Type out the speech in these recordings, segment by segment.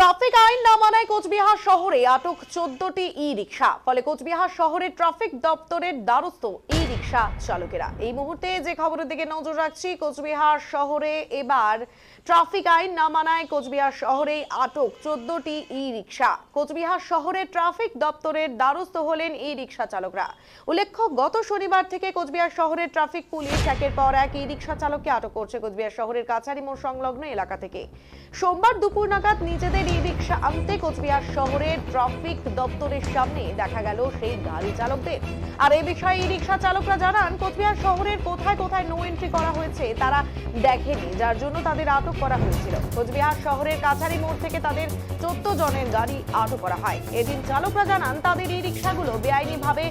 Traffic আইন না মানায় কোচবিহার শহরে আটক চোদ্দটি ই রিক্সা ফলে কোচবিহার শহরে ট্রাফিক দপ্তরের দ্বারস্থ ই রিক্সা চালকেরা। এই মুহূর্তে যে খবরের দিকে নজর রাখছি, কোচবিহার শহরে এবার ট্রাফিক আইন না মানায় কোচবিহার শহরে আটক চোদ্দটি ই রিক্সা কোচবিহার শহরে ট্রাফিক দপ্তরের দ্বারস্থ হলেন ই রিক্সা চালকরা। উল্লেখ্য, গত শনিবার থেকে কোচবিহার শহরে ট্রাফিক পুলিশ একের পর এক ই রিক্সা চালককে আটক করছে কোচবিহার শহরের কাছারি মোড় সংলগ্ন এলাকা থেকে। সোমবার দুপুর নাগাদ নিজেদের ই রিক্সা আনতে কোচবিহার শহরের ট্রাফিক দপ্তরের সামনে দেখা গেল সেই গাড়ি চালকদের। আর এই বিষয়ে ই রিক্সা চালকরা জানান, কোচবিহার শহরের কোথায় কোথায় নো এন্ট্রি করা হয়েছে তারা দেখেনি, যার জন্য তাদের আটক করা হয়েছিল। কোচবিহার শহরের কাছারি মোড় থেকে তাদের চোদ্দ জনের গাড়ি আটক করা হয়। এদিন চালকরা জানান, তাদের এই রিক্সাগুলো বেআইনিভাবে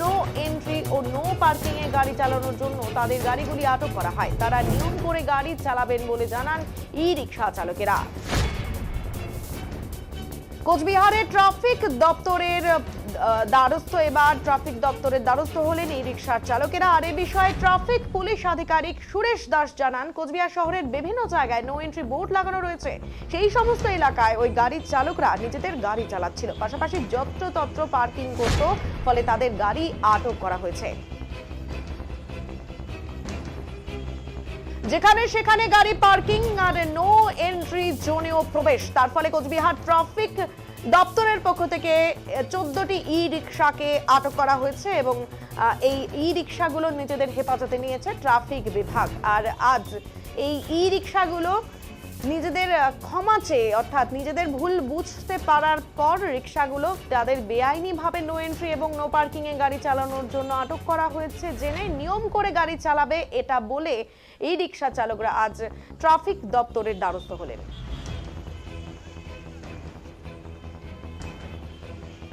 নো এন্ট্রি ও নো পার্কিং এ গাড়ি চালানোর জন্য তাদের গাড়িগুলি আটক করা হয়। তারা নিয়ম করে গাড়ি চালাবেন বলে জানান ই রিক্সা চালকেরা। কোচবিহারের ট্রাফিক দপ্তরের দ্বারস্থ এবার ট্রাফিক দপ্তরের দ্বারস্থ হলেন এই রিক্সার চালকেরা। আর এ বিষয়ে ট্রাফিক পুলিশ আধিকারিক সুরেশ দাস জানান, কোচবিহার শহরের বিভিন্ন জায়গায় নো এন্ট্রি বোর্ড লাগানো রয়েছে। সেই সমস্ত এলাকায় ওই গাড়ির চালকরা নিজেদের গাড়ি চালাচ্ছিল। পাশাপাশি যত্রতত্র পার্কিং করত, ফলে তাদের গাড়ি আটক করা হয়েছে। যেখানে সেখানে গাড়ি পার্কিং আর নো এন্ট্রি জোনেও প্রবেশ। তার ফলে কোচবিহার ট্রাফিক দপ্তরের পক্ষ থেকে চোদ্দটি ই রিক্সাকে আটক করা হয়েছে এবং এই ই রিক্সাগুলো নিজেদের হেফাজতে নিয়েছে ট্রাফিক বিভাগ। আর আজ এই ই রিক্সাগুলো নিজেদের ক্ষমা চেয়ে, অর্থাৎ নিজেদের ভুল বুঝতে পারার পর রিক্সাগুলো তাদের বেআইনিভাবে নো এন্ট্রি এবং নো পার্কিং এ গাড়ি চালানোর জন্য আটক করা হয়েছে, জেনে নিয়ম করে গাড়ি চালাবে এটা বলে এই রিক্সা চালকরা আজ ট্রাফিক দপ্তরের দ্বারস্থ হলেন।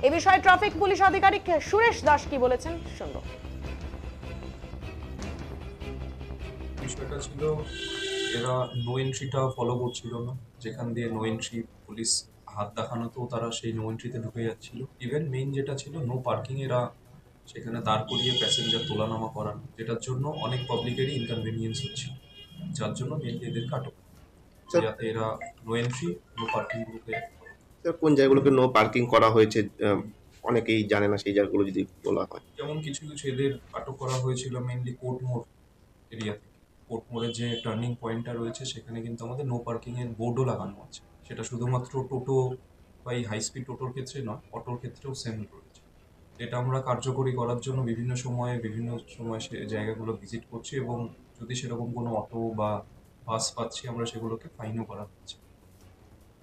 এ বিষয়ে ট্রাফিক পুলিশ আধিকারিক সুরেশ দাস কি বলেছেন শুনব। এরা নো এন্ট্রিটা ফলো করছিল না। যেখান দিয়ে নো এন্ট্রি পুলিশ হাত দেখানো তো তারা সেই নো এন্ট্রিতে ঢুকে যাচ্ছিল। ইভেন মেইন যেটা ছিল নো পার্কিং এরা সেখানে দাঁড় করিয়ে প্যাসেঞ্জার তোলানামা করান যেটার জন্য অনেক পাবলিকেরই ইনকনভেনিয়েন্স হচ্ছে। যার জন্য মেনলি এদেরকে আটক যাতে এরা নো এন্ট্রি নো পার্কিং গ্রুপে কোন জায়গাগুলোকে নো পার্কিং করা হয়েছে অনেকেই জানে না সেই জায়গাগুলো যদি বলা হয়। যেমন কিছু কিছু এদের আটক করা হয়েছিল মেনলি কোর্ট মোড় এরিয়া থেকে কোর্ট মোড়ের যে টার্নিং পয়েন্টটা রয়েছে, সেখানে কিন্তু আমাদের নো পার্কিং এর বোর্ডও লাগানো আছে। সেটা শুধুমাত্র টোটো বা এই হাই স্পিড টোটোর ক্ষেত্রে নয়, অটোর ক্ষেত্রেও সেম রয়েছে। এটা আমরা কার্যকরী করার জন্য বিভিন্ন সময়ে, বিভিন্ন সময় সে জায়গাগুলো ভিজিট করছি এবং যদি সেরকম কোনো অটো বা বাস পাচ্ছি, আমরা সেগুলোকে ফাইনও করা হচ্ছে।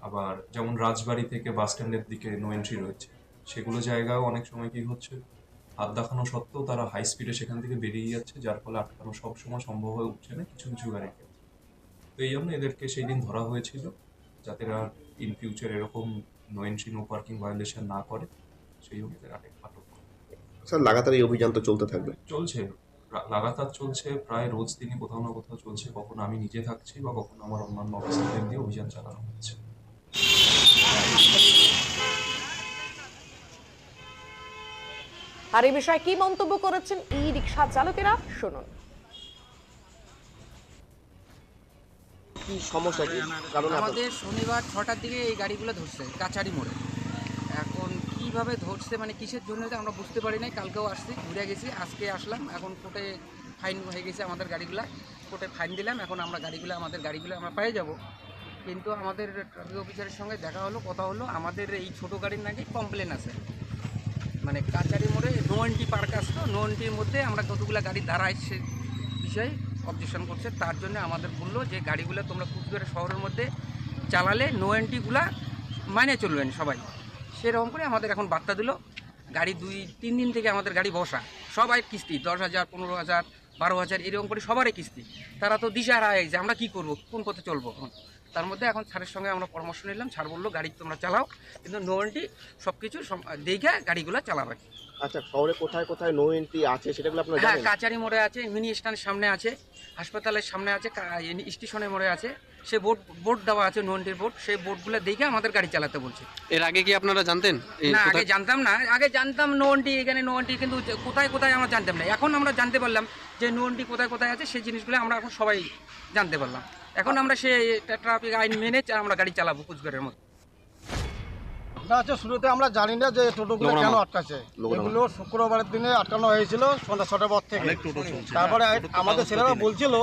আবার যেমন রাজবাড়ি থেকে বাস স্ট্যান্ডের দিকে নো এন্ট্রি রয়েছে, সেগুলো জায়গাও অনেক সময় কি হচ্ছে হাত দেখানো সত্ত্বেও তারা হাই স্পিডে সেখান থেকে বেরিয়ে যাচ্ছে যার ফলে আটকানো সবসময় সম্ভব হয়ে উঠছে না কিছু কিছু ক্ষেত্রে। তো এই জন্য এদেরকে সেই দিন ধরা হয়েছিল যাতে এরা ইন ফিউচার এরকম no entry no parking violation না করে। সেই জন্য এদের আটক আটক স্যার লাগাতার এই অভিযান তো চলতে থাকবে। চলছে। লাগাতার চলছে প্রায় রোজ দিনই কোথাও না কোথাও চলছে কখনো আমি নিজে থাকছি বা কখনো আমার অন্যান্য অফিসারদের দিয়ে অভিযান চালানো আর এই বিষয়ে কি মন্তব্য করেছেন ই রিক্সা চালকেরা শুনুন। কি সমস্যা কি? কারণ আমাদের শনিবার ছটার দিকে এই গাড়িগুলো ধরছে কাছারি মোড়ে। এখন কীভাবে ধরছে মানে কিসের জন্য যে আমরা বুঝতে পারি নাই কালকেও আসছি ঘুরে গেছি আজকে আসলাম এখন কোর্টে ফাইন হয়ে গেছে আমাদের গাড়িগুলা। কোর্টে ফাইন দিলাম এখন আমরা গাড়িগুলো আমাদের গাড়িগুলো আমরা পেয়ে যাব। কিন্তু আমাদের ট্রাফিক অফিসারের সঙ্গে দেখা হলো কথা হলো আমাদের এই ছোটো গাড়ির নাকি কমপ্লেন আছে। মানে কাছারি মোড়ে নো এন্ট্রি পার্ক আসতো নো এন্ট্রির মধ্যে আমরা কতগুলো গাড়ি দাঁড়ায় সে বিষয়ে অবজেকশন করছে। তার জন্য আমাদের বলল যে গাড়িগুলো তোমরা কুচবিহার শহরের মধ্যে চালালে নো এন্ট্রিগুলা মানে চলবেন সবাই। সেরকম করে আমাদের এখন বার্তা দিল। গাড়ি দুই, তিন দিন থেকে আমাদের গাড়ি বসা। সবাই কিস্তি, দশ হাজার, পনেরো হাজার, বারো হাজার, এরকম করে সবারই কিস্তি। তারা তো দিশাহারা হয়ে গেছে। আমরা কী করব? কোন পথে চলবো তার মধ্যে এখন স্যারের সঙ্গে আমরা পরামর্শ নিলাম। স্যার বলল গাড়ি তোমরা চালাও। কিন্তু নো এন্ট্রি সব কিছু দেখে গাড়িগুলো চালাবে। আচ্টা শহরে কোথায় কোথায় নো এন্ট্রি আছে সেটাগুলো আপনারা হ্যাঁ কাচারি মোড়ে আছে মিনি স্ট্যান্ডের সামনে আছে হাসপাতালের সামনে আছে স্টেশনের মোড়ে আছে। সে বোর্ড বোর্ড দেওয়া আছে নোনটির বোর্ড। সেই বোর্ডগুলো দেখে আমাদের গাড়ি চালাতে বলছে। এর আগে কি আপনারা জানতেন? না আগে জানতাম না। আগে জানতাম নোনটি এখানে নোনটি কিন্তু কোথায় কোথায় আমরা জানতাম না। এখন আমরা জানতে পারলাম যে নোনটি কোথায় কোথায় আছে সেই জিনিসগুলো আমরা এখন সবাই জানতে পারলাম। এখন আমরা সে ট্রাফিক আইন মেনে আমরা গাড়ি চালাবো ঘটনা হচ্ছে শুরুতে আমরা জানি না যে টোটোগুলো কেন আটকাছে। এগুলো শুক্রবারের দিনে আটকানো হয়েছিল সন্ধ্যা ছটার পর থেকে। তারপরে আমাদের ছেলেরা বলছিল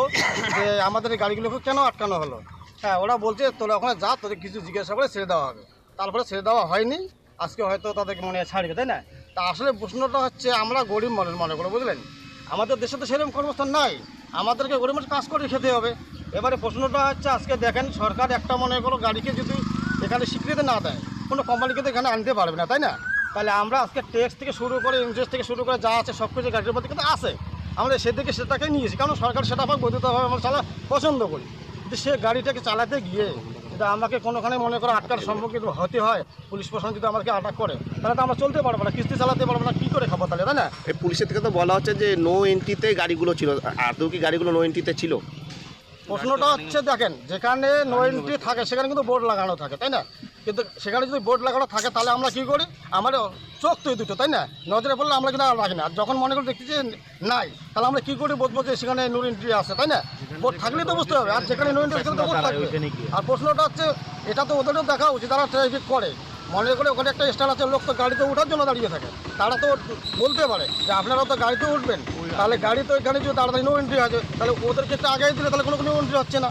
যে আমাদের এই গাড়িগুলোকে কেন আটকানো হলো? হ্যাঁ ওরা বলছে তোরা ওখানে যা তোদের কিছু জিজ্ঞাসা করে ছেড়ে দেওয়া হবে। তারপরে ছেড়ে দেওয়া হয়নি। আজকে হয়তো তাদেরকে মনে ছাড়বে তাই না? তা আসলে প্রশ্নটা হচ্ছে আমরা গরিব মানুষ মনে করে বুঝলেন? আমাদের দেশে তো সেরকম কর্মস্থান নাই। আমাদেরকে গরিব মানুষ কাজ করে খেতে হবে। এবারে প্রশ্নটা হচ্ছে, আজকে দেখেন সরকার একটা মনে করো গাড়িকে যদি এখানে স্বীকৃতি না দেয়, কোনো কোম্পানিকে তো এখানে আনতে পারবে না, তাই না? তাহলে আমরা আজকে ট্যাক্স থেকে শুরু করে ইন্টারেস্ট থেকে শুরু করে যা আছে সব কিছু গাড়ির মধ্যে কিন্তু আছে। আমরা সেদিকে সেটাকে নিয়েছি, কারণ সরকার সেটা আমাকে বৈধতাভাবে আমরা চালা পছন্দ করি। কিন্তু সে গাড়িটাকে চালাতে গিয়ে যদি আমাকে কোনোখানে মনে করো আটকার সম্মুখীন হতে হয়, পুলিশ প্রশাসন যদি আমাকে আটক করে, তাহলে তো আমরা চলতে পারব না, কিস্তি চালাতে পারব না, কী করে খাব তাহলে, তাই না? এই পুলিশের থেকে তো বলা হচ্ছে যে নো এন্ট্রিতে গাড়িগুলো ছিল আদৌ কি গাড়িগুলো নো এন্ট্রিতে ছিল? প্রশ্নটা হচ্ছে দেখেন যেখানে নো এন্ট্রি থাকে সেখানে কিন্তু বোর্ড লাগানো থাকে তাই না? কিন্তু সেখানে যদি বোর্ড লাগানো থাকে তাহলে আমরা কি করি? আমার চোখ তো দুটো তাই না? নজরে পড়লে আমরা কিন্তু আর রাখি না। আর যখন মনে করি দেখছি যে নাই তাহলে আমরা কি করি? বুঝব যে সেখানে নো এন্ট্রি আছে তাই না? বোর্ড থাকলে তো বুঝতে হবে আর যেখানে নো এন্ট্রি সেখানে তো বোর্ড থাকবে। আর প্রশ্নটা হচ্ছে এটা তো ওদেরও দেখা উচিত তারা ট্রাফিক করে। মনে করে ওখানে একটা স্টার আছে লোক তো গাড়িতে ওঠার জন্য দাঁড়িয়ে থাকে। তারা তো বলতে পারে যে আপনারা তো গাড়িতে উঠবেন। তাহলে গাড়ি তো এখানে যদি তাড়াতাড়ি নো এন্ট্রি আছে তাহলে ওদের ক্ষেত্রে আগে দিলে তাহলে কোনো কোনো এন্ট্রি হচ্ছে না।